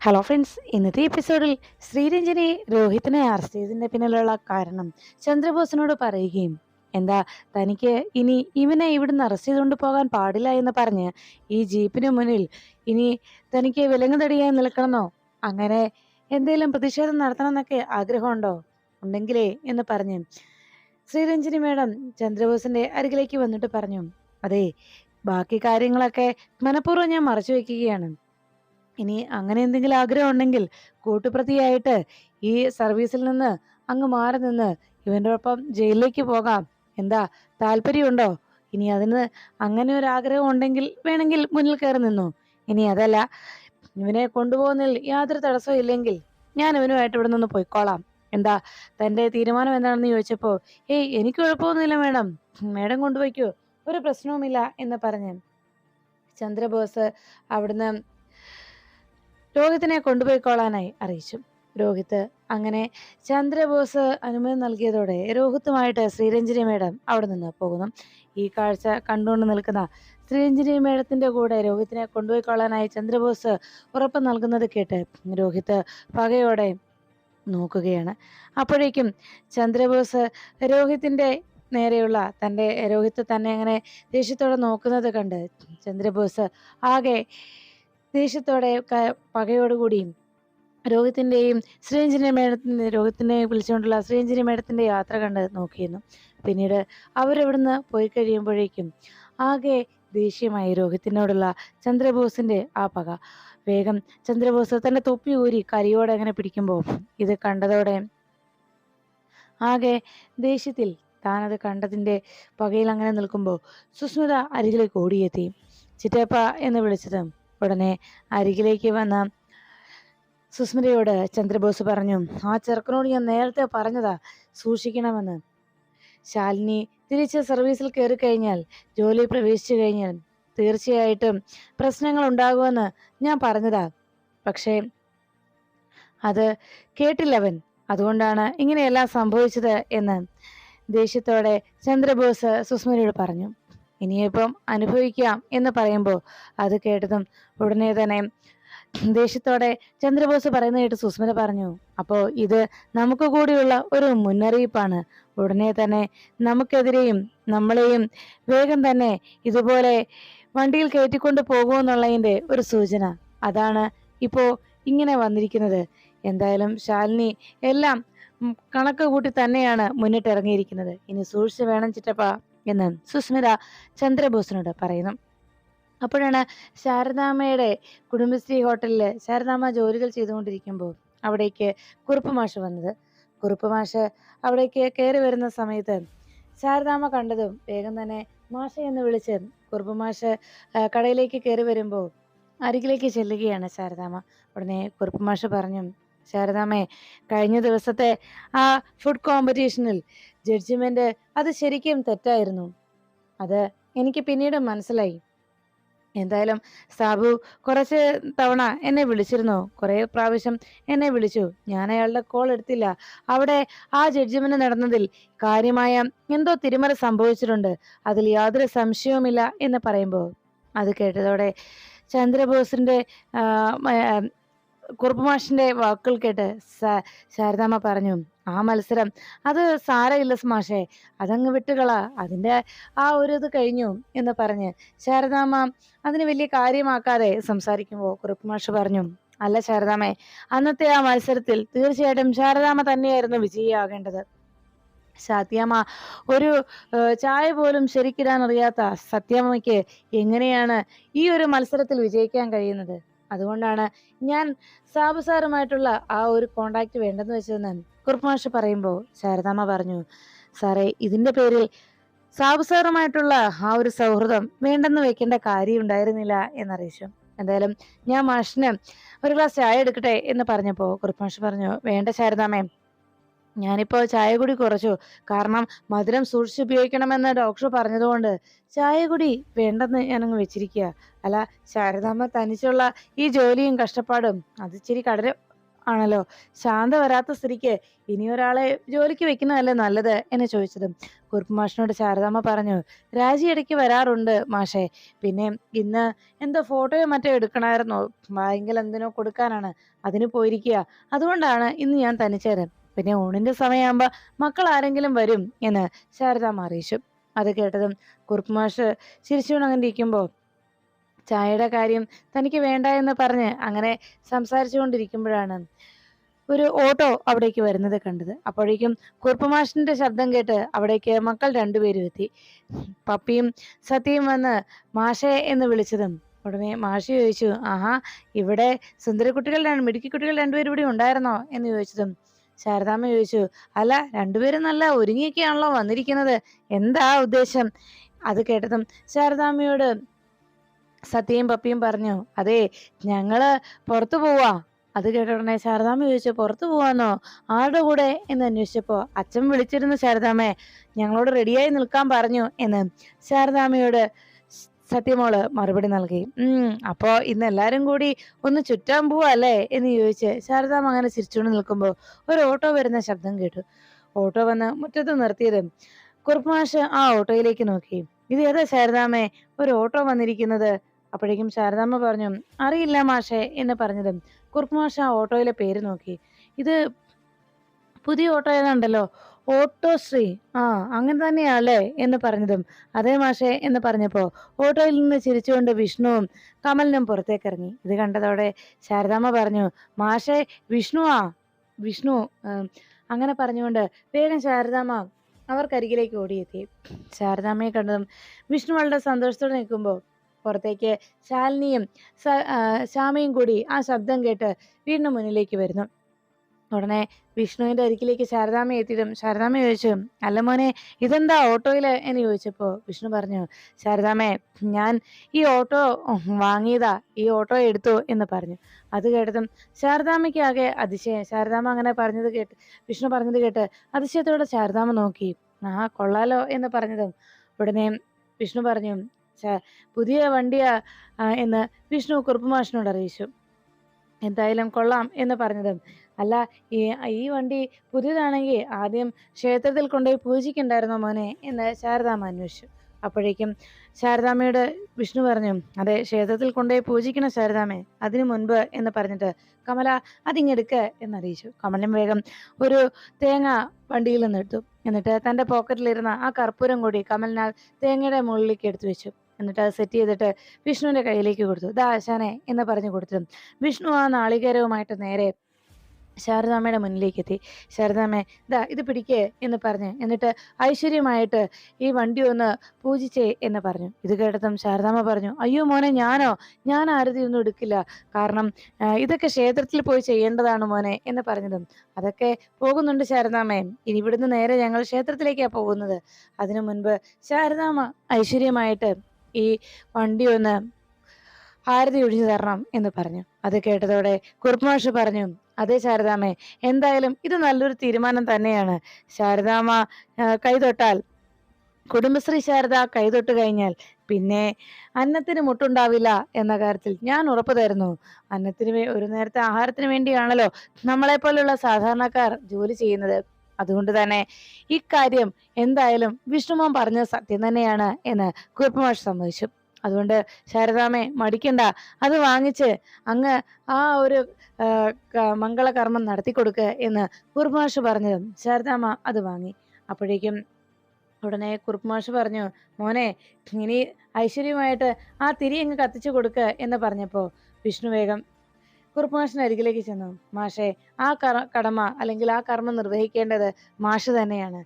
Hello friends ഇന്നത്തെ എപ്പിസോഡിൽ ശ്രീരഞ്ജനെ രോഹിത്തിനെ arrest ചെയ്തതിന്റെ പിന്നിലുള്ള കാരണം ചന്ദ്രബോസിനോട് പറയുകയും എന്താ തനിക്ക് ഇനി ഇവനെ ഇവിടുന്ന് അറസ്റ്റ് ചെയ്തുകൊണ്ട് പോകാൻ പാടില്ല എന്ന് പറഞ്ഞ് ഈ ജീപ്പിന് മുന്നിൽ ഇനി തനിക്ക് വിലങ്ങുതടിയായി നിൽക്കണമെന്നോ? അങ്ങനെ എന്തെങ്കിലും പ്രതിഷേധം നടത്തണമെന്നൊക്കെ ആഗ്രഹമുണ്ടോ? ഉണ്ടെങ്കിലേ എന്ന് പറഞ്ഞ് ശ്രീരഞ്ജനി മേഡം ചന്ദ്രബോസിന്റെ അരികിലേക്ക് വന്നിട്ട് പറഞ്ഞു അതെ ബാക്കി കാര്യങ്ങളൊക്കെ മനഃപൂർവം ഞാൻ മറച്ചു വെക്കുകയാണ് ഇനി അങ്ങനെ എന്തെങ്കിലും ആഗ്രഹം ഉണ്ടെങ്കിൽ കൂട്ടുപ്രതിയായിട്ട് ഈ സർവീസിൽ നിന്ന് അങ്ങ് മാറി നിന്ന് ഇവന്റെ ഒപ്പം ജയിലിലേക്ക് പോകാം. എന്താ താല്പര്യമുണ്ടോ? ഇനി അതിന് അങ്ങനെ ഒരു ആഗ്രഹം ഉണ്ടെങ്കിൽ വേണമെങ്കിൽ മുന്നിൽ കയറി നിന്നു. ഇനി അതല്ല ഇവനെ കൊണ്ടുപോകുന്നതിൽ യാതൊരു തടസ്സവും ഇല്ലെങ്കിൽ ഞാൻ ഇവനുമായിട്ട് ഇവിടെ നിന്ന് പോയിക്കോളാം. എന്താ തന്റെ തീരുമാനം എന്താണെന്ന് ചോദിച്ചപ്പോൾ ഏയ് എനിക്ക് കുഴപ്പമൊന്നുമില്ല മേഡം. മേഡം കൊണ്ടുപോയിക്കോ. ഒരു പ്രശ്നവുമില്ല എന്ന് പറഞ്ഞു. ചന്ദ്രബോസ് അവിടുന്ന് രോഹിത്തിനെ കൊണ്ടുപോയിക്കോളാനായി അറിയിച്ചു. രോഹിത്ത് അങ്ങനെ ചന്ദ്രബോസ് അനുമതി നൽകിയതോടെ രോഹിത്തുമായിട്ട് ശ്രീരഞ്ജനി മേഡം അവിടെ നിന്ന് പോകുന്നു. ഈ കാഴ്ച കണ്ടുകൊണ്ട് നിൽക്കുന്ന ശ്രീരഞ്ജനി മേഡത്തിന്റെ കൂടെ രോഹിത്തിനെ കൊണ്ടുപോയിക്കൊള്ളാനായി ചന്ദ്രബോസ് ഉറപ്പ് നൽകുന്നത് കേട്ട് രോഹിത്ത് പകയോടെ നോക്കുകയാണ്. അപ്പോഴേക്കും ചന്ദ്രബോസ് രോഹിത്തിന്റെ നേരെയുള്ള തന്റെ രോഹിത്ത് തന്നെ അങ്ങനെ ദേഷ്യത്തോടെ നോക്കുന്നത് കണ്ട് ചന്ദ്രബോസ് ആകെ ദേഷ്യത്തോടെ പകയോടുകൂടിയും രോഹിത്തിന്റെയും ശ്രീരഞ്ജനി മേഡത്തിന്റെ രോഗത്തിനെ വിളിച്ചുകൊണ്ടുള്ള ശ്രീരഞ്ജനി മേഡത്തിന്റെ യാത്ര കണ്ട് നോക്കിയിരുന്നു. പിന്നീട് അവരവിടുന്ന് പോയി കഴിയുമ്പോഴേക്കും ആകെ ദേഷ്യമായി രോഹിത്തിനോടുള്ള ചന്ദ്രബോസിന്റെ ആ പക. വേഗം ചന്ദ്രബോസ് തന്റെ തൊപ്പി ഊരി കരിയോടെ അങ്ങനെ പിടിക്കുമ്പോൾ ഇത് കണ്ടതോടെ ആകെ ദേഷ്യത്തിൽ താനത് കണ്ടതിന്റെ പകയിൽ അങ്ങനെ നിൽക്കുമ്പോൾ സുസ്മിത അരികിലേക്ക് ഓടിയെത്തി. ചിറ്റപ്പ എന്ന് വിളിച്ചതും ഉടനെ അരികിലേക്ക് വന്ന സുസ്മിതയോട് ചന്ദ്രബോസ് പറഞ്ഞു ആ ചെറുക്കനോട് ഞാൻ നേരത്തെ പറഞ്ഞതാ സൂക്ഷിക്കണമെന്ന്. ശാലിനി തിരിച്ച് സർവീസിൽ കയറി കഴിഞ്ഞാൽ ജോലി പ്രവേശിച്ചു കഴിഞ്ഞാൽ തീർച്ചയായിട്ടും പ്രശ്നങ്ങൾ ഉണ്ടാകുമെന്ന് ഞാൻ പറഞ്ഞതാ. പക്ഷേ അത് കേട്ടില്ലവൻ. അതുകൊണ്ടാണ് ഇങ്ങനെയെല്ലാം സംഭവിച്ചത് എന്ന് ദേഷ്യത്തോടെ ചന്ദ്രബോസ് സുസ്മിതയോട് പറഞ്ഞു. ഇനിയിപ്പം അനുഭവിക്കാം എന്ന് പറയുമ്പോൾ അത് കേട്ടതും ഉടനെ തന്നെ ദേഷ്യത്തോടെ ചന്ദ്രബോസ് പറയുന്ന കേട്ട് സുസ്മിത പറഞ്ഞു അപ്പോൾ ഇത് നമുക്ക് കൂടിയുള്ള ഒരു മുന്നറിയിപ്പാണ്. ഉടനെ തന്നെ നമുക്കെതിരെയും നമ്മളെയും വേഗം തന്നെ ഇതുപോലെ വണ്ടിയിൽ കയറ്റിക്കൊണ്ട് പോകുമെന്നുള്ളതിന്റെ ഒരു സൂചന. അതാണ് ഇപ്പോൾ ഇങ്ങനെ വന്നിരിക്കുന്നത്. എന്തായാലും ശാലിനി എല്ലാം കണക്ക് കൂട്ടി തന്നെയാണ് മുന്നിട്ടിറങ്ങിയിരിക്കുന്നത്. ഇനി സൂക്ഷിച്ച് വേണം ചിറ്റപ്പ. എന്ന് സുസ്മിത ചന്ദ്രബോസിനോട് പറയുന്നു. അപ്പോഴാണ് ശാരദാമ്മയുടെ കുടുംബശ്രീ ഹോട്ടലിൽ ശാരദാമ്മ ജോലികൾ ചെയ്തുകൊണ്ടിരിക്കുമ്പോൾ അവിടേക്ക് കുറുപ്പ് മാഷ് വന്നത്. കുറുപ്പ് മാഷ് അവിടേക്ക് കയറി വരുന്ന സമയത്ത് ശാരദാമ്മ കണ്ടതും വേഗം തന്നെ മാഷ എന്ന് വിളിച്ച് കുറുപ്പ് മാഷ് കടയിലേക്ക് കയറി വരുമ്പോൾ അരികിലേക്ക് ചെല്ലുകയാണ് ശാരദാമ്മ. ഉടനെ കുറുപ്പ് മാഷ് പറഞ്ഞു ശാരദാമ്മേ കഴിഞ്ഞ ദിവസത്തെ ആ ഫുഡ് കോമ്പറ്റീഷനിൽ ജഡ്ജിമെന്റ് അത് ശരിക്കും തെറ്റായിരുന്നു. അത് എനിക്ക് പിന്നീട് മനസ്സിലായി. എന്തായാലും സാബു കുറച്ച് തവണ എന്നെ വിളിച്ചിരുന്നു. കുറെ പ്രാവശ്യം എന്നെ വിളിച്ചു. ഞാൻ അയാളുടെ കോൾ എടുത്തില്ല. അവിടെ ആ ജഡ്ജ്മെന്റ് നടന്നതിൽ കാര്യമായ എന്തോ തിരിമറി സംഭവിച്ചിട്ടുണ്ട്. അതിൽ യാതൊരു സംശയവുമില്ല എന്ന് പറയുമ്പോൾ. അത് കേട്ടതോടെ ചന്ദ്രബോസിന്റെ കുറുപ്പ് മാഷിന്റെ വാക്കുകൾ കേട്ട് ശാരദാമ്മ പറഞ്ഞു ആ മത്സരം അത് സാരമില്ല മാഷേ അതങ്ങ് വിട്ടുകള അതിന്റെ ആ ഒരു ഇത് കഴിഞ്ഞു എന്ന് പറഞ്ഞ് ശാരദാമ്മ അതിന് വലിയ കാര്യമാക്കാതെ സംസാരിക്കുമ്പോൾ കുറുപ്പ് മാഷ് പറഞ്ഞു അല്ല ശാരദാമ്മേ അന്നത്തെ ആ മത്സരത്തിൽ തീർച്ചയായിട്ടും ശാരദാമ്മ തന്നെയായിരുന്നു വിജയിയാകേണ്ടത്. സത്യാമ്മ ഒരു ചായ പോലും ശരിക്കിടാൻ അറിയാത്ത സത്യാമ്മയ്ക്ക് എങ്ങനെയാണ് ഈ ഒരു മത്സരത്തിൽ വിജയിക്കാൻ കഴിയുന്നത്? അതുകൊണ്ടാണ് ഞാൻ സാബു സാറുമായിട്ടുള്ള ആ ഒരു കോണ്ടാക്ട് വേണ്ടെന്ന് വെച്ചതെന്ന് കുറുപ്പ് മാഷ് പറയുമ്പോൾ ശാരദാമ്മ പറഞ്ഞു സാറേ ഇതിന്റെ പേരിൽ സാബു സാറുമായിട്ടുള്ള ആ ഒരു സൗഹൃദം വേണ്ടെന്ന് വെക്കേണ്ട കാര്യം ഉണ്ടായിരുന്നില്ല എന്നറിയിച്ചു. എന്തായാലും ഞാൻ മാഷിന് ഒരു ഗ്ലാസ് ചായ എടുക്കട്ടെ എന്ന് പറഞ്ഞപ്പോൾ കുറുപ്പ് മാഷ് പറഞ്ഞു വേണ്ട ശാരദാമ്മേ ഞാനിപ്പോ ചായ കുടി കുറച്ചു. കാരണം മധുരം സൂക്ഷിച്ചുപയോഗിക്കണമെന്ന് ഡോക്ടർ പറഞ്ഞതുകൊണ്ട്. ചായ കുടി വേണ്ടെന്ന് ഞാനങ്ങ് വെച്ചിരിക്കുക അല്ല ശാരദാമ്മ തനിച്ചുള്ള ഈ ജോലിയും കഷ്ടപ്പാടും അത് ഇച്ചിരി കടല ആണല്ലോ. ശാന്ത വരാത്ത സ്ത്രീക്ക് ഇനി ഒരാളെ ജോലിക്ക് വെക്കുന്നതല്ലേ നല്ലത്? എന്നെ ചോദിച്ചതും. കുറുപ്പ് മാഷിനോട് ശാരദാമ്മ പറഞ്ഞു രാജി ഇടയ്ക്ക് വരാറുണ്ട് മാഷേ. പിന്നെ ഇന്ന് എന്തോ ഫോട്ടോയോ മറ്റോ എടുക്കണമായിരുന്നു. ബാങ്കിൽ എന്തിനോ കൊടുക്കാനാണ്. അതിന് പോയിരിക്കുക അതുകൊണ്ടാണ് ഇന്ന് ഞാൻ തനിച്ചേരൻ. പിന്നെ ഊണിന്റെ സമയമാകുമ്പോ മക്കൾ ആരെങ്കിലും വരും എന്ന് ശാരദാമ്മ അറിയിച്ചു അത് കേട്ടതും കുറുപ്പ് മാഷ് ചിരിച്ചുകൊണ്ട് അങ്ങനെ ഇരിക്കുമ്പോൾ ചായയുടെ കാര്യം തനിക്ക് വേണ്ട എന്ന് പറഞ്ഞ് അങ്ങനെ സംസാരിച്ചുകൊണ്ടിരിക്കുമ്പോഴാണ് ഒരു ഓട്ടോ അവിടേക്ക് വരുന്നത് കണ്ടത്. അപ്പോഴേക്കും കുറുപ്പമാഷിന്റെ ശബ്ദം കേട്ട് അവിടേക്ക് മക്കൾ രണ്ടുപേരും എത്തി. പപ്പിയും സത്യയും വന്ന് മാഷേ എന്ന് വിളിച്ചതും ഉടനെ മാഷി ചോദിച്ചു ആഹാ ഇവിടെ സുന്ദരക്കുട്ടികൾ രണ്ട് മിടുക്കിക്കുട്ടികൾ രണ്ടുപേരും ഇവിടെ ഉണ്ടായിരുന്നോ? എന്ന് ചോദിച്ചതും ശാരദാമ്മ ചോദിച്ചു അല്ല രണ്ടുപേരും നല്ല ഒരുങ്ങിയൊക്കെയാണല്ലോ വന്നിരിക്കുന്നത്. എന്താ ഉദ്ദേശം? അത് കേട്ടതും ശാരദാമ്മയോട് സത്യയും പപ്പിയും പറഞ്ഞു അതെ ഞങ്ങൾ പുറത്തു പോവാ. അത് കേട്ട ഉടനെ ശാരദാമ്മ ചോദിച്ചു പുറത്തു പോവാന്നോ? ആരുടെ കൂടെ? എന്ന് അന്വേഷിച്ചപ്പോ അച്ഛൻ വിളിച്ചിരുന്നു ശാരദാമ്മയെ ഞങ്ങളോട് റെഡിയായി നിൽക്കാൻ പറഞ്ഞു എന്ന്. ശാരദാമ്മയോട് സത്യമോൾ മറുപടി നൽകി. ഉം അപ്പോ ഇന്ന് എല്ലാരും കൂടി ഒന്ന് ചുറ്റാൻ പോവല്ലേ? എന്ന് ചോദിച്ച് ശാരദാമ്മ അങ്ങനെ ചിരിച്ചുകൊണ്ട് നിൽക്കുമ്പോൾ ഒരു ഓട്ടോ വരുന്ന ശബ്ദം കേട്ടു. ഓട്ടോ വന്ന് മുറ്റത്ത് നിർത്തിയത് കുറുപ്പ്മാഷ് ആ ഓട്ടോയിലേക്ക് നോക്കി. ഇത് ഏതാ ശാരദാമ്മേ? ഒരു ഓട്ടോ വന്നിരിക്കുന്നത്. അപ്പോഴേക്കും ശാരദാമ്മ പറഞ്ഞു അറിയില്ല മാഷേ എന്ന് പറഞ്ഞതും കുറുപ്പ് ആ ഓട്ടോയിലെ പേര് നോക്കി. ഇത് പുതിയ ഓട്ടോ ഏതാണ്ടല്ലോ? ഓട്ടോ ശ്രീ. ആ അങ്ങനെ തന്നെയാലെ എന്ന് പറഞ്ഞതും. അതേ മാഷേ എന്ന് പറഞ്ഞപ്പോൾ ഓട്ടോയിൽ നിന്ന് ചിരിച്ചുകൊണ്ട് വിഷ്ണുവും കമലിനും പുറത്തേക്ക് ഇറങ്ങി. ഇത് കണ്ടതോടെ ശാരദാമ്മ പറഞ്ഞു മാഷേ വിഷ്ണുവാ വിഷ്ണു അങ്ങനെ പറഞ്ഞുകൊണ്ട് വേഗം ശാരദാമ്മ അവർക്കരികിലേക്ക് ഓടിയെത്തി. ശാരദാമ്മയെ കണ്ടതും വിഷ്ണു വളരെ സന്തോഷത്തോടെ നിൽക്കുമ്പോൾ പുറത്തേക്ക് ശാലിനിയും ശ്യാമയും കൂടി ആ ശബ്ദം കേട്ട് വീടിന് മുന്നിലേക്ക് വരുന്നു. ഉടനെ വിഷ്ണുവിന്റെ അരികിലേക്ക് ശാരദാമ്മ എത്തിയതും ശാരദാമ്മ ചോദിച്ചു അല്ല മോനെ ഇതെന്താ ഓട്ടോയിൽ എന്ന് ചോദിച്ചപ്പോ വിഷ്ണു പറഞ്ഞു ശാരദാമ്മേ ഞാൻ ഈ ഓട്ടോ വാങ്ങിയതാ ഈ ഓട്ടോ എടുത്തു എന്ന് പറഞ്ഞു. അത് കേട്ടതും ശാരദാമ്മയ്ക്ക് ആകെ അതിശയം. ശാരദാമ്മ അങ്ങനെ പറഞ്ഞത് കേട്ട് വിഷ്ണു പറഞ്ഞത് കേട്ട് അതിശയത്തോടെ ശാരദാമ്മ നോക്കി. ആ കൊള്ളാലോ എന്ന് പറഞ്ഞതും ഉടനെ വിഷ്ണു പറഞ്ഞു പുതിയ വണ്ടിയാ എന്ന് വിഷ്ണു കുറുപ്പുമാഷിനോട് അറിയിച്ചു. എന്തായാലും കൊള്ളാം എന്ന് പറഞ്ഞതും അല്ല ഈ ഈ വണ്ടി പുതിയതാണെങ്കിൽ ആദ്യം ക്ഷേത്രത്തിൽ കൊണ്ടുപോയി പൂജിക്കണ്ടായിരുന്നോ മോനെ? എന്ന് ശാരദാമ്മ അന്വേഷിച്ചു. അപ്പോഴേക്കും ശാരദാമ്മയോട് വിഷ്ണു പറഞ്ഞു അതെ ക്ഷേത്രത്തിൽ കൊണ്ടുപോയി പൂജിക്കണം ശാരദാമ്മേ അതിനു മുൻപ് എന്ന് പറഞ്ഞിട്ട് കമല അതിങ്ങെടുക്ക് എന്നറിയിച്ചു കമലം വേഗം ഒരു തേങ്ങ വണ്ടിയിൽ നിന്ന് എടുത്തു. എന്നിട്ട് തന്റെ പോക്കറ്റിലിരുന്ന ആ കർപ്പൂരം കൂടി കമലിനാൽ തേങ്ങയുടെ മുകളിലേക്ക് എടുത്തു വെച്ചു. എന്നിട്ട് അത് സെറ്റ് ചെയ്തിട്ട് വിഷ്ണുവിന്റെ കയ്യിലേക്ക് കൊടുത്തു. ദാശാനെ എന്ന് പറഞ്ഞു കൊടുത്തു. വിഷ്ണു ആ നാളികേരവുമായിട്ട് നേരെ ശാരദാമ്മയുടെ മുന്നിലേക്ക് എത്തി ശാരദാമ്മ ദാ ഇത് പിടിക്കേ എന്ന് പറഞ്ഞ് എന്നിട്ട് ഐശ്വര്യമായിട്ട് ഈ വണ്ടി ഒന്ന് പൂജിച്ചേ എന്ന് പറഞ്ഞു. ഇത് കേട്ടതും ശാരദാമ്മ പറഞ്ഞു അയ്യോ മോനെ ഞാനോ? ഞാൻ ആരതി ഒന്നും എടുക്കില്ല. കാരണം ഇതൊക്കെ ക്ഷേത്രത്തിൽ പോയി ചെയ്യേണ്ടതാണ് മോനെ എന്ന് പറഞ്ഞതും. അതൊക്കെ പോകുന്നുണ്ട് ശാരദാമ്മയും ഇനി ഇവിടുന്ന് നേരെ ഞങ്ങൾ ക്ഷേത്രത്തിലേക്കാണ് പോകുന്നത്. അതിനു മുൻപ് ശാരദാമ്മ ഐശ്വര്യമായിട്ട് ഈ വണ്ടി ഒന്ന് ആരതി ഒഴിഞ്ഞു തരണം എന്ന് പറഞ്ഞു. അത് കേട്ടതോടെ കുർമാഷ് പറഞ്ഞു അതെ ശാരദാമ്മേ എന്തായാലും ഇത് നല്ലൊരു തീരുമാനം തന്നെയാണ്. ശാരദാമ്മ കൈതൊട്ടാൽ കുടുംബശ്രീ ശാരദ കൈതൊട്ട് കഴിഞ്ഞാൽ പിന്നെ അന്നത്തിന് മുട്ടുണ്ടാവില്ല എന്ന കാര്യത്തിൽ ഞാൻ ഉറപ്പ് തരുന്നു. അന്നത്തിന് ഒരു നേരത്തെ ആഹാരത്തിന് വേണ്ടിയാണല്ലോ നമ്മളെ പോലുള്ള സാധാരണക്കാർ ജോലി ചെയ്യുന്നത്. അതുകൊണ്ട് തന്നെ ഇക്കാര്യം എന്തായാലും വിഷ്ണുമോൻ പറഞ്ഞ സത്യം തന്നെയാണ് എന്ന് കുറുപ്പമാഷ് സമ്മതിച്ചു. അതുകൊണ്ട് ശാരദാമേ മടിക്കണ്ട. അത് വാങ്ങിച്ച് അങ്ങ് ആ ഒരു മംഗളകർമ്മം നടത്തി കൊടുക്കുക എന്ന് കുർമാഷ് പറഞ്ഞു ശാരദാമ്മ അത് വാങ്ങി. അപ്പോഴേക്കും ഉടനെ കുറുപ്പമാഷ് പറഞ്ഞു മോനെ ഇനി ഐശ്വര്യമായിട്ട് ആ തിരി അങ്ങ് കത്തിച്ചു കൊടുക്കുക എന്ന് പറഞ്ഞപ്പോൾ വിഷ്ണുവേഗം വേഗം അരികിലേക്ക് ചെന്നു. മാഷെ ആ കടമ അല്ലെങ്കിൽ ആ കർമ്മം നിർവഹിക്കേണ്ടത് മാഷ് തന്നെയാണ്.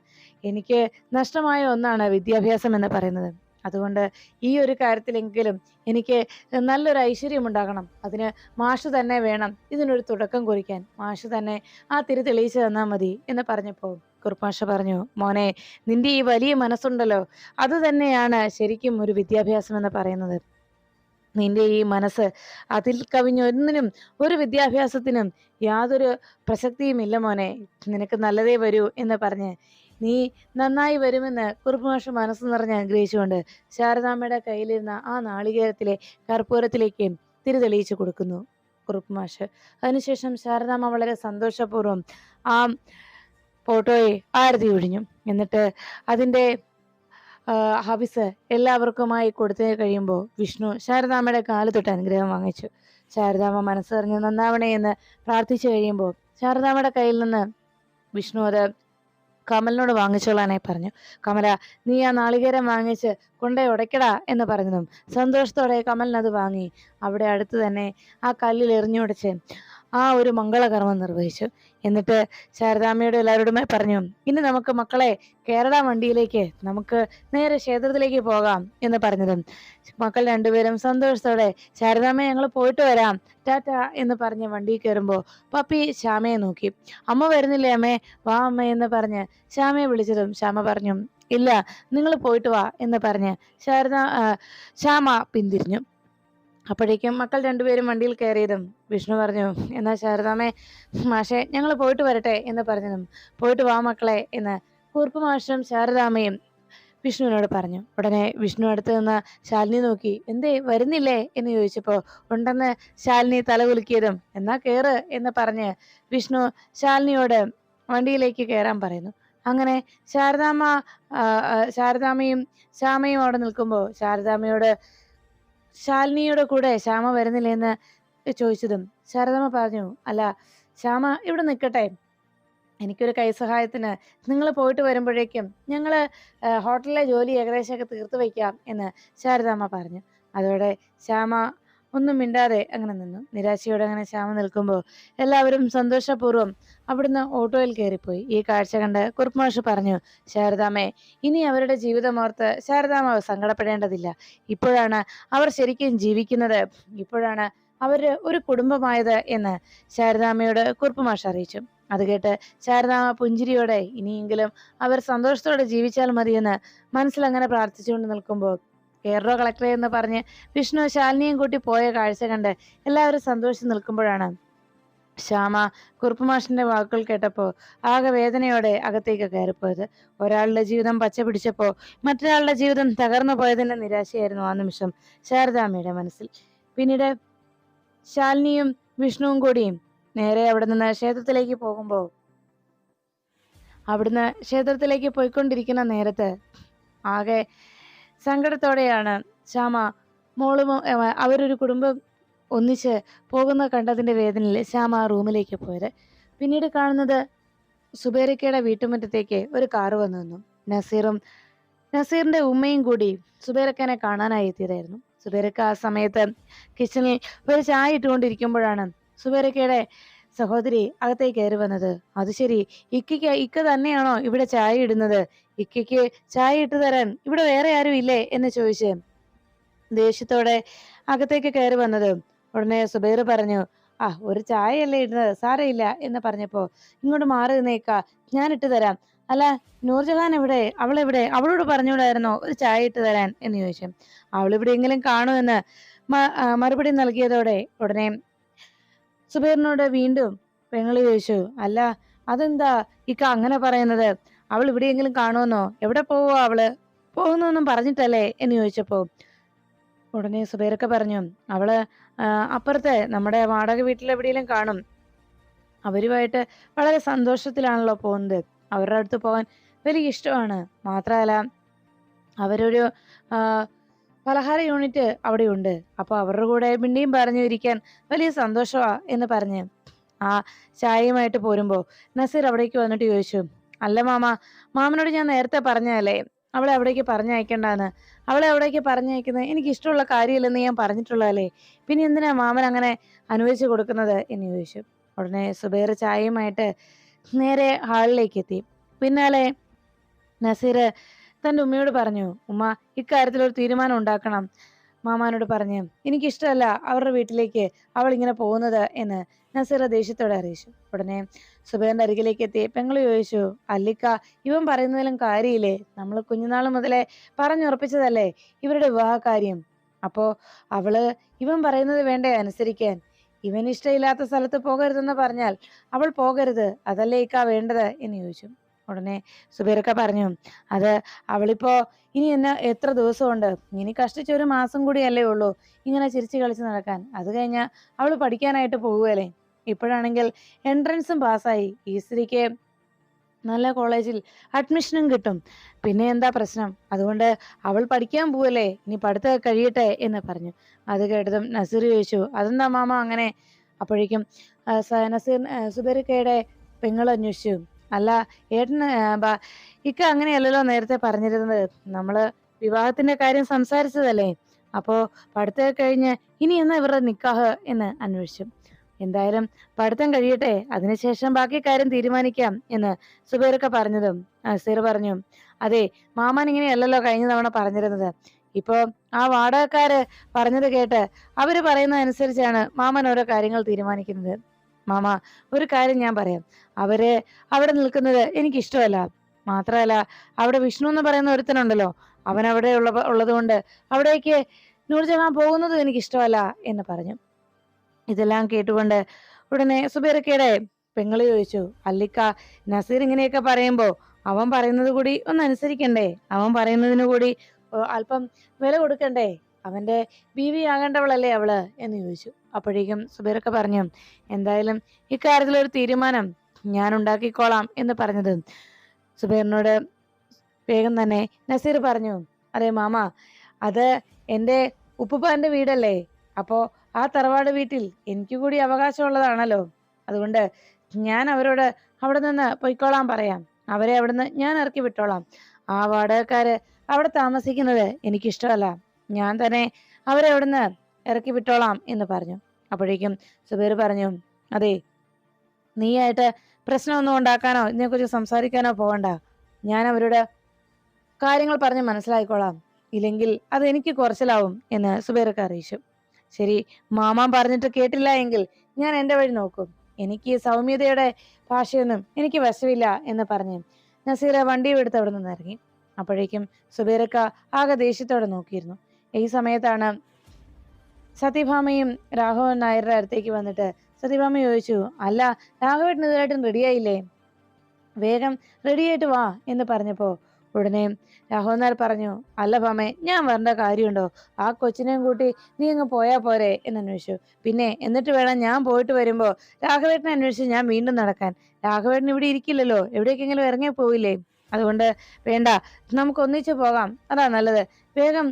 എനിക്ക് നഷ്ടമായ ഒന്നാണ് വിദ്യാഭ്യാസം എന്ന് പറയുന്നത്. അതുകൊണ്ട് ഈ ഒരു കാര്യത്തിലെങ്കിലും എനിക്ക് നല്ലൊരു ഐശ്വര്യം ഉണ്ടാകണം അതിന് മാഷ് തന്നെ വേണം. ഇതിനൊരു തുടക്കം കുറിക്കാൻ. മാഷ് തന്നെ ആ തിരി തെളിയിച്ചു തന്നാൽ മതി എന്ന് പറഞ്ഞപ്പോൾ കുർപ്പാഷ പറഞ്ഞു മോനെ നിന്റെ ഈ വലിയ മനസ്സുണ്ടല്ലോ. അത് തന്നെയാണ് ശരിക്കും ഒരു വിദ്യാഭ്യാസം എന്ന് പറയുന്നത്. നിന്റെ ഈ മനസ്സ് അതിൽ കവിഞ്ഞൊന്നിനും ഒരു വിദ്യാഭ്യാസത്തിനും യാതൊരു പ്രസക്തിയുമില്ല മോനെ. നിനക്ക് നല്ലതേ വരൂ എന്ന് പറഞ്ഞ് നീ നന്നായി വരുമെന്ന് കുറുപ്പുമാഷ മനസ്സ് നിറഞ്ഞ് അനുഗ്രഹിച്ചുകൊണ്ട് ശാരദാമ്മയുടെ കയ്യിലിരുന്ന ആ നാളികേരത്തിലെ കർപ്പൂരത്തിലേക്ക് തിരി തെളിയിച്ചു കൊടുക്കുന്നു. കുറുപ്പുമാഷ്. അതിനുശേഷം ശാരദാമ്മ വളരെ സന്തോഷപൂർവം ആ ഫോട്ടോയെ ആരതി ഒഴിഞ്ഞു. എന്നിട്ട് അതിന്റെ ഹവിസ് എല്ലാവർക്കുമായി കൊടുത്തു കഴിയുമ്പോൾ വിഷ്ണു ശാരദാമ്മയുടെ കാൽ തൊട്ട് അനുഗ്രഹം വാങ്ങിച്ചു. ശാരദാമ്മ മനസ്സറിഞ്ഞ് നന്നാവണേ എന്ന് പ്രാർത്ഥിച്ചു കഴിയുമ്പോൾ ശാരദാമ്മയുടെ കയ്യിൽ നിന്ന് വിഷ്ണു അത് കമലിനോട് വാങ്ങിച്ചോളാനായി പറഞ്ഞു. കമല നീ ആ നാളികേരം വാങ്ങിച്ച് കൊണ്ടേ ഉടയ്ക്കടാ എന്ന് പറഞ്ഞതും സന്തോഷത്തോടെ കമലിനത് വാങ്ങി. അവിടെ അടുത്ത് തന്നെ ആ കല്ലിൽ എറിഞ്ഞുടച്ച് ആ ഒരു മംഗളകർമ്മം നിർവഹിച്ചു. എന്നിട്ട് ശാരദാമ്മയോട് എല്ലാവരോടുമായി പറഞ്ഞു ഇനി നമുക്ക് മക്കളെ കേരള വണ്ടിയിലേക്ക് നമുക്ക് നേരെ ക്ഷേത്രത്തിലേക്ക് പോകാം എന്ന് പറഞ്ഞതും. മക്കൾ രണ്ടുപേരും സന്തോഷത്തോടെ ശാരദാമ്മ ഞങ്ങൾ പോയിട്ട് വരാം. ടാറ്റ എന്ന് പറഞ്ഞ് വണ്ടി കയറുമ്പോൾ പപ്പി ശ്യാമയെ നോക്കി. അമ്മ വരുന്നില്ലേ അമ്മേ? വാ അമ്മ എന്ന് പറഞ്ഞ് ശ്യാമയെ വിളിച്ചതും ശ്യാമ പറഞ്ഞു ഇല്ല നിങ്ങൾ പോയിട്ട് വാ എന്ന് പറഞ്ഞ് ശാരദ ശ്യാമ പിന്തിരിഞ്ഞു. അപ്പോഴേക്കും മക്കൾ രണ്ടുപേരും വണ്ടിയിൽ കയറിയതും വിഷ്ണു പറഞ്ഞു എന്നാ ശാരദാമേ മാഷെ ഞങ്ങൾ പോയിട്ട് വരട്ടെ എന്ന് പറഞ്ഞതും. പോയിട്ട് വാ മക്കളെ എന്ന് കൂർപ്പ് മാഷും ശാരദാമയും വിഷ്ണുവിനോട് പറഞ്ഞു. ഉടനെ വിഷ്ണു അടുത്ത് നിന്ന് ശാലിനി നോക്കി എന്തേ വരുന്നില്ലേ? എന്ന് ചോദിച്ചപ്പോൾ ഉണ്ടെന്ന് ശാലിനി തലകുലുക്കിയതും എന്നാ കയറ് എന്ന് പറഞ്ഞ് വിഷ്ണു ശാലിനിയോട് വണ്ടിയിലേക്ക് കയറാൻ പറയുന്നു. അങ്ങനെ ശാരദാമ്മ ശാരദാമയും ശ്യാമയും അവിടെ നിൽക്കുമ്പോൾ ശാരദാമ്മയോട് ശാലിനിയുടെ കൂടെ ശ്യാമ വരുന്നില്ലെന്ന് ചോദിച്ചതും ശാരദമ്മ പറഞ്ഞു അല്ല ശ്യാമ ഇവിടെ നിൽക്കട്ടെ എനിക്കൊരു കൈസഹായത്തിന് നിങ്ങൾ പോയിട്ട് വരുമ്പോഴേക്കും ഞങ്ങൾ ഹോട്ടലിലെ ജോലി ഏകദേശമൊക്കെ തീർത്ത് വയ്ക്കാം എന്ന് ശാരദാമ്മ പറഞ്ഞു. അതോടെ ശ്യാമ ഒന്നും മിണ്ടാതെ അങ്ങനെ നിന്നു. നിരാശയോടെ അങ്ങനെ ശ്യാമ നിൽക്കുമ്പോൾ എല്ലാവരും സന്തോഷപൂർവം അവിടുന്ന് ഓട്ടോയിൽ കയറിപ്പോയി. ഈ കാഴ്ച കണ്ട് കുറുപ്പ്മാഷ് പറഞ്ഞു ശാരദാമേ ഇനി അവരുടെ ജീവിതമോർത്ത് ശാരദാമാവ് സങ്കടപ്പെടേണ്ടതില്ല. ഇപ്പോഴാണ് അവർ ശരിക്കും ജീവിക്കുന്നത്. ഇപ്പോഴാണ് അവർ ഒരു കുടുംബമായത് എന്ന് ശാരദാമയോട് കുറുപ്പുമാഷ് അറിയിച്ചു. അത് കേട്ട് ശാരദാമ പുഞ്ചിരിയോടെ ഇനിയെങ്കിലും അവർ സന്തോഷത്തോടെ ജീവിച്ചാൽ മതിയെന്ന് മനസ്സിലങ്ങനെ പ്രാർത്ഥിച്ചുകൊണ്ട് നിൽക്കുമ്പോൾ കേരള കളക്ടറെ എന്ന് പറഞ്ഞ് വിഷ്ണു ശാലിനിയും കൂട്ടി പോയ കാഴ്ച കണ്ട് എല്ലാവരും സന്തോഷിച്ച് നിൽക്കുമ്പോഴാണ്. ശ്യാമ കുറുപ്പുമാഷിന്റെ വാക്കുകൾ കേട്ടപ്പോൾ ആകെ വേദനയോടെ അകത്തേക്ക് കയറിപ്പോയത്. ഒരാളുടെ ജീവിതം പച്ച പിടിച്ചപ്പോൾ മറ്റൊരാളുടെ ജീവിതം തകർന്നു പോയതിന്റെ നിരാശയായിരുന്നു ആ നിമിഷം ശാരദാമ്മയുടെ മനസ്സിൽ. പിന്നീട് ശാലിനിയും വിഷ്ണുവും കൂടിയും നേരെ അവിടെ നിന്ന് ക്ഷേത്രത്തിലേക്ക് പോകുമ്പോൾ അവിടുന്ന് ക്ഷേത്രത്തിലേക്ക് പോയിക്കൊണ്ടിരിക്കുന്ന നേരത്ത് ആകെ സങ്കടത്തോടെയാണ് ശ്യാമ. മോളും അവരൊരു കുടുംബം ഒന്നിച്ച് പോകുന്ന കണ്ടതിന്റെ വേദനയിൽ ശ്യാമ റൂമിലേക്ക് പോയത്. പിന്നീട് കാണുന്നത് സുബേരക്കയുടെ വീട്ടുമുറ്റത്തേക്ക് ഒരു കാറ് വന്നു നിന്നു. നസീറും നസീറിന്റെ ഉമ്മയും കൂടി സുബേരക്കനെ കാണാനായി എത്തിയതായിരുന്നു. സുബേരക്ക ആ സമയത്ത് കിച്ചണിൽ ഒരു ചായ ഇട്ടുകൊണ്ടിരിക്കുമ്പോഴാണ് സുബേരക്കയുടെ സഹോദരി അകത്തേക്ക് കയറി വന്നത്. അത് ശരി. ഇക്കയ്ക്ക് ഇക്ക തന്നെയാണോ ഇവിടെ ചായ ഇടുന്നത്? ഇക്കയ്ക്ക് ചായ ഇട്ടു തരാൻ ഇവിടെ വേറെ ആരും ഇല്ലേ? എന്ന് ചോദിച്ച് ദേഷ്യത്തോടെ അകത്തേക്ക് കയറി വന്നത്. ഉടനെ സുബൈർ പറഞ്ഞു ആ ഒരു ചായയല്ലേ ഇടുന്നത്? സാരയില്ല എന്ന് പറഞ്ഞപ്പോ ഇങ്ങോട്ട് മാറി നിന്നേക്ക. ഞാൻ ഇട്ട് തരാം. അല്ല നൂർജഹാൻ എവിടെ? അവളെവിടെ അവളോട് പറഞ്ഞുകൂടായിരുന്നോ ഒരു ചായ ഇട്ട് തരാൻ? എന്ന് ചോദിച്ചു. അവൾ എങ്കിലും കാണുമെന്ന് മറുപടി നൽകിയതോടെ ഉടനെ സുബൈറിനോട് വീണ്ടും പെങ്ങളി ചോദിച്ചു അല്ല അതെന്താ? ഇക്ക അങ്ങനെ പറയുന്നത്? അവൾ ഇവിടെയെങ്കിലും കാണുമെന്നോ? എവിടെ പോവോ അവൾ? പോകുന്നൊന്നും പറഞ്ഞിട്ടല്ലേ? എന്ന് ചോദിച്ചപ്പോ ഉടനെ സുബൈറൊക്കെ പറഞ്ഞു അവൾ അപ്പുറത്തെ നമ്മുടെ വാടക വീട്ടിൽ എവിടെയെങ്കിലും കാണും. അവരുമായിട്ട് വളരെ സന്തോഷത്തിലാണല്ലോ പോകുന്നത്. അവരുടെ അടുത്ത് പോകാൻ വലിയ ഇഷ്ടമാണ്. മാത്രമല്ല അവരൊരു പലഹാര യൂണിറ്റ് അവിടെയുണ്ട്. അപ്പൊ അവരുടെ കൂടെ പിന്നെയും പറഞ്ഞു ഇരിക്കാൻ വലിയ സന്തോഷമാ എന്ന് പറഞ്ഞ് ആ ചായയുമായിട്ട് പോരുമ്പോ നസീർ അവിടേക്ക് വന്നിട്ട് ചോദിച്ചു അല്ല മാമ മാമനോട് ഞാൻ നേരത്തെ പറഞ്ഞതല്ലേ? അവളെ അവിടേക്ക് പറഞ്ഞയക്കണ്ടെന്ന്. അവളെ അവിടേക്ക് പറഞ്ഞയക്കുന്നത് എനിക്ക് ഇഷ്ടമുള്ള കാര്യമില്ലെന്ന് ഞാൻ പറഞ്ഞിട്ടുള്ളതല്ലേ? പിന്നെ എന്തിനാ മാമൻ അങ്ങനെ അനുവദിച്ചു കൊടുക്കുന്നത്? എന്ന് ചോദിച്ചു. ഉടനെ സുബൈർ ചായയുമായിട്ട് നേരെ ഹാളിലേക്ക് എത്തി. പിന്നാലെ നസീർ തന്റെ ഉമ്മയോട് പറഞ്ഞു ഉമ്മ ഇക്കാര്യത്തിൽ ഒരു തീരുമാനം ഉണ്ടാക്കണം മാമാനോട് പറഞ്ഞു. എനിക്കിഷ്ടമല്ല അവരുടെ വീട്ടിലേക്ക് അവൾ ഇങ്ങനെ പോകുന്നത് എന്ന് നസീർ ദേഷ്യത്തോടെ അറിയിച്ചു. ഉടനെ സുബേറിന്റെ അരികിലേക്ക് എത്തി. പെങ്ങൾ ചോദിച്ചു അല്ലിക്ക ഇവൻ പറയുന്നതിലും കാര്യമില്ലേ? നമ്മൾ കുഞ്ഞുനാൾ മുതലേ പറഞ്ഞുറപ്പിച്ചതല്ലേ ഇവരുടെ വിവാഹ കാര്യം അപ്പോ അവൾ ഇവൻ പറയുന്നത് വേണ്ടേ അനുസരിക്കാൻ? ഇവൻ ഇഷ്ടമില്ലാത്ത സ്ഥലത്ത് പോകരുതെന്ന് പറഞ്ഞാൽ അവൾ പോകരുത് അതല്ലേ ഇക്ക വേണ്ടത്? എന്ന് ചോദിച്ചു. ഉടനെ സുബൈറക്ക പറഞ്ഞു അത് അവളിപ്പോ ഇനി എന്നെ എത്ര ദിവസമുണ്ട്? ഇനി കഷ്ടിച്ച ഒരു മാസം കൂടിയല്ലേ ഉള്ളൂ ഇങ്ങനെ ചിരിച്ചു കളിച്ച് നടക്കാൻ. അത് കഴിഞ്ഞാൽ അവൾ പഠിക്കാനായിട്ട് പോവുകയല്ലേ. ഇപ്പോഴാണെങ്കിൽ എൻട്രൻസും പാസ്സായി. ഈ സ്ത്രീക്ക് നല്ല കോളേജിൽ അഡ്മിഷനും കിട്ടും. പിന്നെ എന്താ പ്രശ്നം? അതുകൊണ്ട് അവൾ പഠിക്കാൻ പോവല്ലേ ഇനി പഠിത്തം കഴിയട്ടെ എന്ന് പറഞ്ഞു. അത് കേട്ടതും നസീർ ചോദിച്ചു അതെന്താ മാമ അങ്ങനെ? അപ്പോഴേക്കും നസീർ സുബരിക്കയുടെ പെങ്ങൾ അന്വേഷിച്ചു. അല്ല ഏട്ടന് ഇക്ക അങ്ങനെയല്ലല്ലോ നേരത്തെ പറഞ്ഞിരുന്നത്. നമ്മൾ വിവാഹത്തിന്റെ കാര്യം സംസാരിച്ചതല്ലേ. അപ്പോ പഠിത്തം കഴിഞ്ഞ് ഇനി എന്നാ ഇവരുടെ നിക്കാഹ് എന്ന് അന്വേഷിച്ചു. എന്തായാലും പഠിത്തം കഴിയട്ടെ അതിനുശേഷം ബാക്കി കാര്യം തീരുമാനിക്കാം എന്ന് സുബൈറൊക്കെ പറഞ്ഞതും അസീർ പറഞ്ഞു. അതെ മാമാൻ ഇങ്ങനെയല്ലല്ലോ കഴിഞ്ഞ തവണ പറഞ്ഞിരുന്നത്. ഇപ്പോ ആ വാടകക്കാര് പറഞ്ഞത് കേട്ട് അവർ പറയുന്ന അനുസരിച്ചാണ് മാമൻ ഓരോ കാര്യങ്ങൾ തീരുമാനിക്കുന്നത്. മാമ ഒരു കാര്യം ഞാൻ പറയാം. അവരെ അവിടെ നിൽക്കുന്നത് എനിക്ക് ഇഷ്ടമല്ല മാത്രമല്ല അവിടെ വിഷ്ണു എന്ന് പറയുന്ന ഒരുത്തനുണ്ടല്ലോ. അവൻ അവിടെ ഉള്ള ഉള്ളത് കൊണ്ട് അവിടേക്ക് നൂർജഹാൻ പോകുന്നതും എനിക്ക് ഇഷ്ടമല്ല എന്ന് പറഞ്ഞു. ഇതെല്ലാം കേട്ടുകൊണ്ട് ഉടനെ സുബൈറക്കയുടെ പെങ്ങൾ ചോദിച്ചു അല്ലിക്ക നസീർ ഇങ്ങനെയൊക്കെ പറയുമ്പോൾ അവൻ പറയുന്നത് കൂടി ഒന്ന് അനുസരിക്കണ്ടേ? അവൻ പറയുന്നതിന് കൂടി അല്പം വില കൊടുക്കണ്ടേ? അവന്റെ ബീവി ആകേണ്ടവളല്ലേ അവൾ? എന്ന് ചോദിച്ചു. അപ്പോഴേക്കും സുബൈറക്ക പറഞ്ഞു എന്തായാലും ഇക്കാര്യത്തിൽ ഒരു തീരുമാനം ഞാൻ ഉണ്ടാക്കിക്കോളാം എന്ന് പറഞ്ഞത്. സുബൈറിനോട് വേഗം തന്നെ നസീർ പറഞ്ഞു അതെ മാമ അത് എന്റെ ഉപ്പുപ്പാന്റെ വീടല്ലേ അപ്പോൾ ആ തറവാട് വീട്ടിൽ എനിക്ക് കൂടി അവകാശമുള്ളതാണല്ലോ. അതുകൊണ്ട് ഞാൻ അവരോട് അവിടെ നിന്ന് പൊയ്ക്കോളാൻ പറയാം. അവരെ അവിടുന്ന് ഞാൻ ഇറക്കി വിട്ടോളാം. ആ വാടകക്കാര് അവിടെ താമസിക്കുന്നത് എനിക്കിഷ്ടമല്ല. ഞാൻ തന്നെ അവരെ അവിടുന്ന് ഇറക്കി വിട്ടോളാം എന്ന് പറഞ്ഞു. അപ്പോഴേക്കും സുബേർ പറഞ്ഞു അതെ നീയായിട്ട് പ്രശ്നമൊന്നും ഉണ്ടാക്കാനോ ഇതിനെക്കുറിച്ച് സംസാരിക്കാനോ പോകണ്ട ഞാൻ അവരോട് കാര്യങ്ങൾ പറഞ്ഞ് മനസ്സിലാക്കിക്കോളാം ഇല്ലെങ്കിൽ അത് എനിക്ക് കുറച്ചിലാവും എന്ന് സുബേറൊക്കെ അറിയിച്ചു. ശരി മാമാൻ പറഞ്ഞിട്ട് കേട്ടില്ല എങ്കിൽ ഞാൻ എന്റെ വഴി നോക്കും. എനിക്ക് സൗമ്യതയുടെ ഭാഷയൊന്നും എനിക്ക് വശമില്ല എന്ന് പറഞ്ഞ് നസീറ വണ്ടിയും എടുത്ത് അവിടെ നിന്ന് ഇറങ്ങി. അപ്പോഴേക്കും സുബൈറക്ക ആകെ ദേഷ്യത്തോടെ നോക്കിയിരുന്നു. ഈ സമയത്താണ് സത്യഭാമയും രാഘവൻ നായരുടെ അടുത്തേക്ക് വന്നിട്ട് സത്യഭാമ ചോദിച്ചു അല്ല രാഘവേട്ടൻ ഇതുവരായിട്ടും റെഡിയായില്ലേ വേഗം റെഡിയായിട്ട് വാ എന്ന് പറഞ്ഞപ്പോ ഉടനെ രാഘവൻ നായർ പറഞ്ഞു അല്ല ഭാമേ ഞാൻ വരേണ്ട കാര്യമുണ്ടോ? ആ കൊച്ചിനെയും കൂട്ടി നീ അങ്ങ് പോയാ പോരെ എന്ന് അന്വേഷിച്ചു. പിന്നെ എന്നിട്ട് വേണം ഞാൻ പോയിട്ട് വരുമ്പോ രാഘവേട്ടനെ അന്വേഷിച്ച് ഞാൻ വീണ്ടും നടക്കാൻ. രാഘവേട്ടൻ ഇവിടെ ഇരിക്കില്ലല്ലോ എവിടേക്കെങ്കിലും ഇറങ്ങി പോവില്ലേ? അതുകൊണ്ട് വേണ്ട നമുക്ക് ഒന്നിച്ചു പോകാം. അതാ നല്ലത്. വേഗം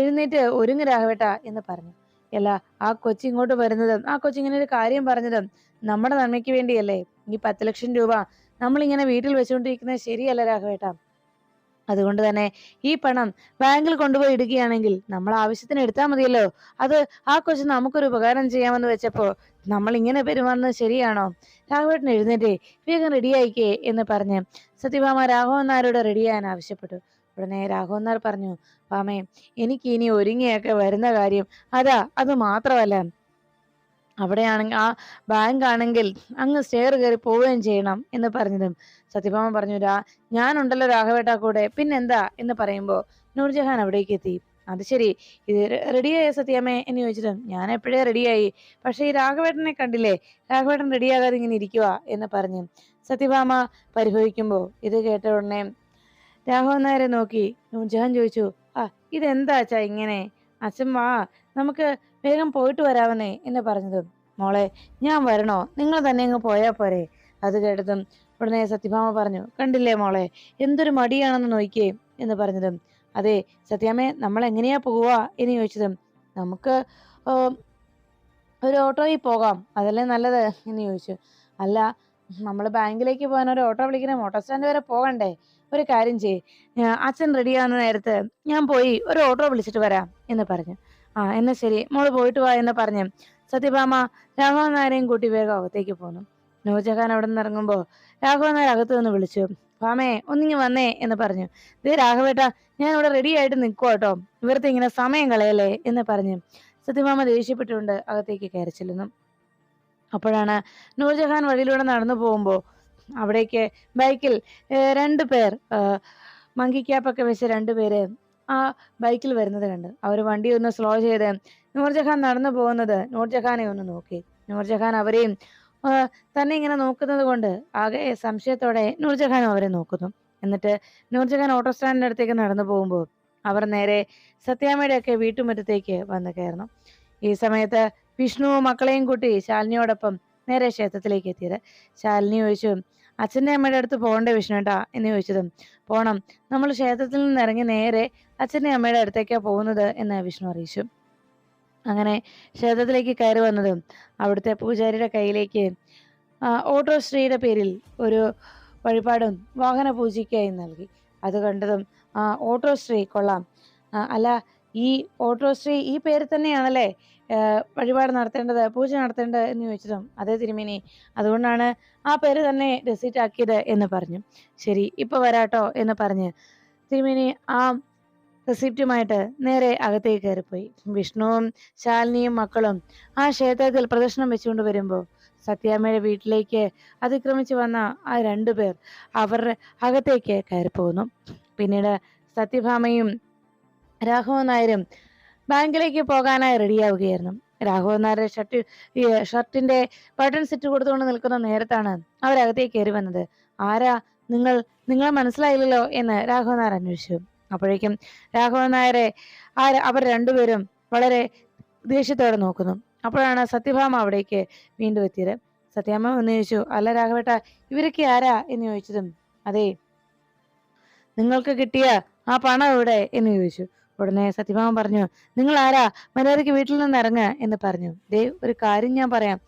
എഴുന്നേറ്റ് ഒരുങ്ങ് രാഘവേട്ട എന്ന് പറഞ്ഞു. അല്ല ആ കൊച്ചി ഇങ്ങോട്ട് വരുന്നതും ആ കൊച്ചിങ്ങനെ ഒരു കാര്യം പറഞ്ഞതും നമ്മുടെ നന്മയ്ക്ക് വേണ്ടിയല്ലേ? ഈ പത്ത് ലക്ഷം രൂപ നമ്മളിങ്ങനെ വീട്ടിൽ വെച്ചുകൊണ്ടിരിക്കുന്നത് ശരിയല്ല രാഘവേട്ട. അതുകൊണ്ട് തന്നെ ഈ പണം ബാങ്കിൽ കൊണ്ടുപോയി ഇടുകയാണെങ്കിൽ നമ്മൾ ആവശ്യത്തിന് എടുത്താൽ മതിയല്ലോ. അത് ആ കൊച്ചു നമുക്കൊരു ഉപകാരം ചെയ്യാമെന്ന് വെച്ചപ്പോ നമ്മൾ ഇങ്ങനെ പെരുമാറുന്നത് ശരിയാണോ? രാഘവേട്ടൻ എഴുന്നേറ്റേ വേഗം റെഡിയായിക്കേ എന്ന് പറഞ്ഞ് സത്യഭാമ രാഘവൻ നായരോട് റെഡിയാകാൻ ആവശ്യപ്പെട്ടു. ഉടനെ രാഘവൻ നായർ പറഞ്ഞു. പാമേ എനിക്ക് ഇനി ഒരുങ്ങിയൊക്കെ വരുന്ന കാര്യം അതാ അത് മാത്രമല്ല. അവിടെയാണെങ്കിൽ ആ ബാങ്ക് ആണെങ്കിൽ അങ്ങ് സ്റ്റെയർ കയറി പോവുകയും ചെയ്യണം എന്ന് പറഞ്ഞതും. സത്യഭാമ പറഞ്ഞു രാ ഞാനുണ്ടല്ലോ രാഘവേട്ടാ കൂടെ പിന്നെന്താ? എന്ന് പറയുമ്പോ നൂർജഹാൻ അവിടേക്ക് എത്തി. അത് ശരി ഇത് റെഡിയായ സത്യാമ്മേ? എന്ന് ചോദിച്ചിട്ടും ഞാൻ എപ്പോഴേ റെഡിയായി പക്ഷേ ഈ രാഘവേട്ടനെ കണ്ടില്ലേ? രാഘവേട്ടൻ റെഡിയാകാതെ ഇങ്ങനെ ഇരിക്കുക എന്ന് പറഞ്ഞു. സത്യഭാമ പരിഭവിക്കുമ്പോ ഇത് കേട്ട ഉടനെ രാഘവൻ നായരെ നോക്കി. നൂർജഹാൻ ചോദിച്ചു ആ ഇതെന്താ അച്ഛാ ഇങ്ങനെ? അച്ഛൻ വാ നമുക്ക് വേഗം പോയിട്ട് വരാമെന്നേ എന്നെ പറഞ്ഞത്. മോളെ ഞാൻ വരണോ? നിങ്ങൾ തന്നെ അങ്ങ് പോയാ പോരെ. അത് കേട്ടതും ഉടനെ സത്യഭാമ പറഞ്ഞു കണ്ടില്ലേ മോളെ എന്തൊരു മടിയാണെന്ന് നോക്കിയേ എന്ന് പറഞ്ഞതും. അതെ സത്യാമ്മേ നമ്മൾ എങ്ങനെയാ പോവുക എന്ന് ചോദിച്ചതും നമുക്ക് ഒരു ഓട്ടോയിൽ പോകാം അതല്ലേ നല്ലത്? എന്ന് ചോദിച്ചു. അല്ല നമ്മൾ ബാങ്കിലേക്ക് പോകാൻ ഒരു ഓട്ടോ വിളിക്കണം ഓട്ടോ സ്റ്റാൻഡ് വരെ പോകണ്ടേ? ഒരു കാര്യം ചെയ്യ്. അച്ഛൻ റെഡിയാവുന്ന നേരത്ത് ഞാൻ പോയി ഒരു ഓട്ടോ വിളിച്ചിട്ട് വരാം എന്ന് പറഞ്ഞു. ആ എന്നാ ശരി. മോൾ പോയിട്ട് വാ എന്ന് പറഞ്ഞു സത്യഭാമ രാഘവൻ നായരെയും കൂട്ടി വേഗം അകത്തേക്ക് പോന്നു. നൂജഹാൻ അവിടെ നിന്ന് ഇറങ്ങുമ്പോൾ രാഘവൻ നായർ അകത്ത് നിന്ന് വിളിച്ചു. ഭാമേ ഒന്നിങ്ങി വന്നേ എന്ന് പറഞ്ഞു. ദേ രാഘവേട്ട ഞാൻ ഇവിടെ റെഡി ആയിട്ട് നിൽക്കുക കേട്ടോ ഇങ്ങനെ സമയം കളയല്ലേ എന്ന് പറഞ്ഞു സത്യഭാമ ദേഷ്യപ്പെട്ടുകൊണ്ട് അകത്തേക്ക് കയറി അപ്പോഴാണ് നൂർജഹാൻ വഴിയിലൂടെ നടന്നു പോകുമ്പോൾ അവിടേക്ക് ബൈക്കിൽ രണ്ട് പേർ മങ്കി ക്യാപ്പൊക്കെ വെച്ച് രണ്ട് പേര് ആ ബൈക്കിൽ വരുന്നത് കണ്ട്. അവർ വണ്ടി ഒന്ന് സ്ലോ ചെയ്ത് നൂർജഹാൻ നടന്നു പോകുന്നത് നൂർജഹാനെ ഒന്ന് നോക്കി. നൂർജഹാൻ അവരെയും തന്നെ ഇങ്ങനെ നോക്കുന്നത് കൊണ്ട് ആകെ സംശയത്തോടെ നൂർജഹാനും അവരെ നോക്കുന്നു. എന്നിട്ട് നൂർജഹാൻ ഓട്ടോ സ്റ്റാൻഡിന്റെ അടുത്തേക്ക് നടന്നു പോകുമ്പോൾ അവർ നേരെ സത്യാമ്മയുടെ ഒക്കെ വീട്ടുമുറ്റത്തേക്ക് വന്നു കയറുന്നു. ഈ സമയത്ത് വിഷ്ണുവും മക്കളെയും കൂട്ടി ശാലിനിയോടൊപ്പം നേരെ ക്ഷേത്രത്തിലേക്ക് എത്തിയത്. ശാലിനി ചോദിച്ചു അച്ഛന്റെ അമ്മയുടെ അടുത്ത് പോകണ്ടേ വിഷ്ണുട്ടാ? എന്ന് ചോദിച്ചതും. പോണം. നമ്മൾ ക്ഷേത്രത്തിൽ നിന്ന് ഇറങ്ങി നേരെ അച്ഛന്റെ അമ്മയുടെ അടുത്തേക്കാണ് പോകുന്നത് എന്ന് വിഷ്ണു അറിയിച്ചു. അങ്ങനെ ക്ഷേത്രത്തിലേക്ക് കയറി വന്നതും അവിടുത്തെ പൂജാരിയുടെ കയ്യിലേക്ക്. ഓട്ടോ ശ്രീയുടെ പേരിൽ ഒരു വഴിപാടും വാഹന പൂജയ്ക്കായി നൽകി. അത് കണ്ടതും ഓട്ടോ ശ്രീ കൊള്ളാം. അല്ല ഈ ഓട്ടോ ശ്രീ ഈ പേര് തന്നെയാണല്ലേ? വഴിപാട് നടത്തേണ്ടത് പൂജ നടത്തേണ്ടത് എന്ന് ചോദിച്ചതും അതേ തിരുമേനി. അതുകൊണ്ടാണ് ആ പേര് തന്നെ രസീറ്റ് ആക്കിയത് എന്ന് പറഞ്ഞു. ശരി ഇപ്പൊ വരാട്ടോ എന്ന് പറഞ്ഞ് തിരുമേനി ആ റെസിപ്റ്റുമായിട്ട് നേരെ അകത്തേക്ക് കയറിപ്പോയി. വിഷ്ണുവും ശാലിനിയും മക്കളും ആ ക്ഷേത്രത്തിൽ പ്രദർശനം വെച്ചുകൊണ്ട് വരുമ്പോൾ സത്യാമ്മയുടെ വീട്ടിലേക്ക് അതിക്രമിച്ച് വന്ന ആ രണ്ടു പേർ അവരുടെ അകത്തേക്ക് കയറിപ്പോകുന്നു പിന്നീട് സത്യഭാമയും രാഘവൻ നായരും ബാങ്കിലേക്ക് പോകാനായി റെഡിയാവുകയായിരുന്നു രാഘവൻ നായരുടെ ഷർട്ട് ഷർട്ടിന്റെ ബട്ടൺ സെറ്റ് കൊടുത്തുകൊണ്ട് നിൽക്കുന്ന നേരത്താണ് അവരകത്തേക്ക് കയറി വന്നത്. ആരാ? നിങ്ങൾ നിങ്ങൾ മനസ്സിലായില്ലല്ലോ? എന്ന് രാഘവൻ നായർ അന്വേഷിച്ചു. അപ്പോഴേക്കും രാഘവൻ നായരെ അവർ രണ്ടുപേരും വളരെ ദേഷ്യത്തോടെ നോക്കുന്നു. അപ്പോഴാണ് സത്യഭാമ അവിടേക്ക് വീണ്ടും എത്തിയത്. സത്യാമ്മ എന്ന് ചോദിച്ചു അല്ല രാഘവേട്ട ഇവരൊക്കെ ആരാ? എന്ന് ചോദിച്ചതും അതെ നിങ്ങൾക്ക് കിട്ടിയ ആ പണം എവിടെ? എന്ന് ചോദിച്ചു. ഉടനെ സത്യഭാമ പറഞ്ഞു നിങ്ങൾ ആരാ മര്യാദയ്ക്ക് വീട്ടിൽ നിന്ന് ഇറങ്ങ എന്ന് പറഞ്ഞു. ദേ ഒരു കാര്യം ഞാൻ പറയാം.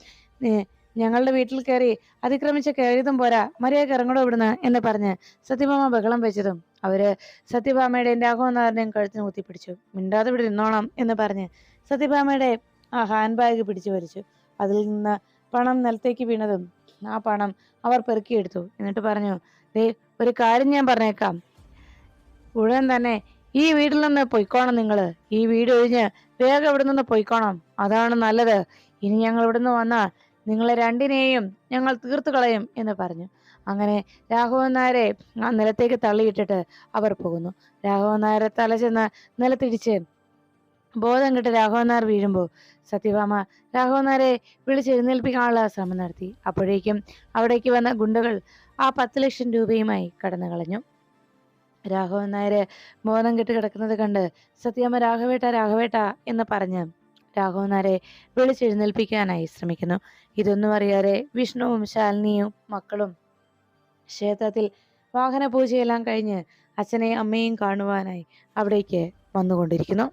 ഞങ്ങളുടെ വീട്ടിൽ കയറി അതിക്രമിച്ച കയറിയതും പോരാ. മര്യാദയ്ക്ക് ഇറങ്ങടോ ഇവിടുന്ന് എന്ന് പറഞ്ഞ് സത്യഭാമ ബഹളം വെച്ചതും അവർ സത്യഭാമയുടെയും രാഘവൻ നായരുടെയും കഴുത്തിന് കുത്തിപ്പിടിച്ചു മിണ്ടാതെ ഇവിടെ നിന്നോണം എന്ന് പറഞ്ഞ് സത്യഭാമയുടെ ആ ഹാൻഡ് ബാഗ് പിടിച്ചു വലിച്ചു. അതിൽ നിന്ന് പണം നിലത്തേക്ക് വീണതും ആ പണം അവർ പെറുക്കിയെടുത്തു എന്നിട്ട് പറഞ്ഞു ദേ ഒരു കാര്യം ഞാൻ പറഞ്ഞേക്കാം. ഉടൻ തന്നെ ഈ വീട്ടിൽ നിന്ന് പൊയ്ക്കോണം നിങ്ങൾ ഈ വീട് ഒഴിഞ്ഞ് വേഗം ഇവിടെ നിന്ന് പൊയ്ക്കോണം. അതാണ് നല്ലത്. ഇനി ഞങ്ങൾ ഇവിടെ നിന്ന് വന്നാൽ നിങ്ങളെ രണ്ടിനെയും ഞങ്ങൾ തീർത്തു കളയും എന്ന് പറഞ്ഞു. അങ്ങനെ രാഘവൻ നായരെ ആ നിലത്തേക്ക് തള്ളിയിട്ടിട്ട് അവർ പോകുന്നു. രാഘവൻ നായരെ തല ചെന്ന് നിലത്തിടിച്ച് ബോധം കിട്ട് രാഘവൻ നായർ വീഴുമ്പോൾ സത്യഭാമ രാഘവൻ നായരെ വിളിച്ചെഴുന്നേൽപ്പിക്കാനുള്ള ശ്രമം നടത്തി. അപ്പോഴേക്കും അവിടേക്ക് വന്ന ഗുണ്ടകൾ ആ പത്ത് ലക്ഷം രൂപയുമായി കടന്നു കളഞ്ഞു രാഘവൻ നായര് ബോധം കെട്ട് കിടക്കുന്നത് കണ്ട് സത്യാമ്മ രാഘവേട്ട രാഘവേട്ട എന്ന് പറഞ്ഞ് രാഘവൻ നായരെ വിളിച്ചെഴുന്നേൽപ്പിക്കാനായി ശ്രമിക്കുന്നു. ഇതൊന്നും അറിയാതെ വിഷ്ണുവും ശാലിനിയും മക്കളും ക്ഷേത്രത്തിൽ വാഹന പൂജയെല്ലാം കഴിഞ്ഞ് അച്ഛനെയും അമ്മയും കാണുവാനായി അവിടേക്ക് വന്നുകൊണ്ടിരിക്കുന്നു.